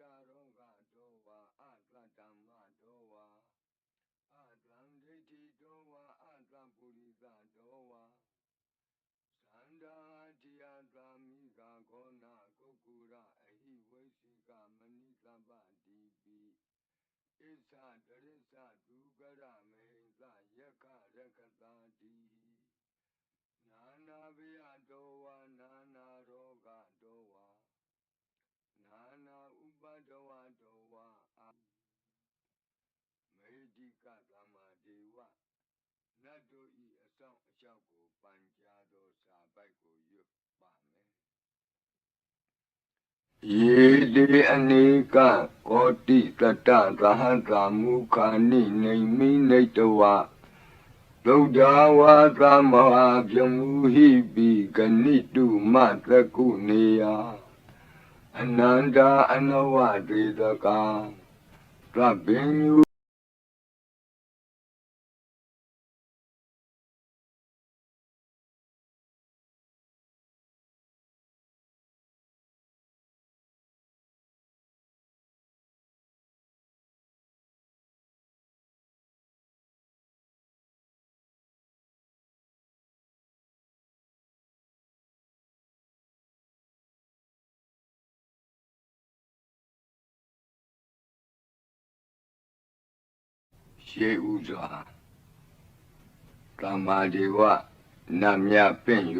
တာရောဂတောဝါအတ္တဓမ္မတောဝါအတံဒိဋ္ဌိတောဝါအတ္တပုရိသတောဝါသန္တာတိယသာမိဂါခောနာကုက္ကူရအဟိဝိသိကမဏိသဗ္ဗတိပိဣသတရိစ္ဆဒုက္ကရမဟိသယက္ခရက္ခတာတိနာနာဘေယတောဝါနာနာရောဂတောဝါ နာနာဥပဒဝတောဝအာမေဒီ ကသမ္မာဒေဝနတ်တို့ဤအဆောင်အလျှောက်ကိုပန်ကြားသောစာပိုက်ကိုရွတ်ပါမယ်ယေတိအနေကကောတိတတ္တသဟံသာမုခာနိနေမိနေတဝဗုဒ္ဓဝါသမဟာပြမူဟိပိဂဏိတုမသကုနေယအနန္တာအနဝတေတကံသဗ္ဗညု ရှေးဥစွာသမ္မာဒေဝနတ်မြတ်ပင့်၍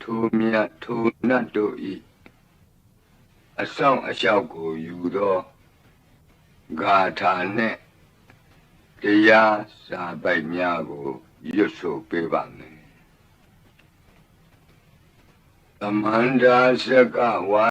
ထိုမြတ်ထိုနတ်တို့ဤအဆောင်အလျှောက်ကိုယူသောဂါထာနှင့်တရားစာပိုက်များကိုရွတ်ဆိုပေးပါမယ်သမန္တာစကဝါ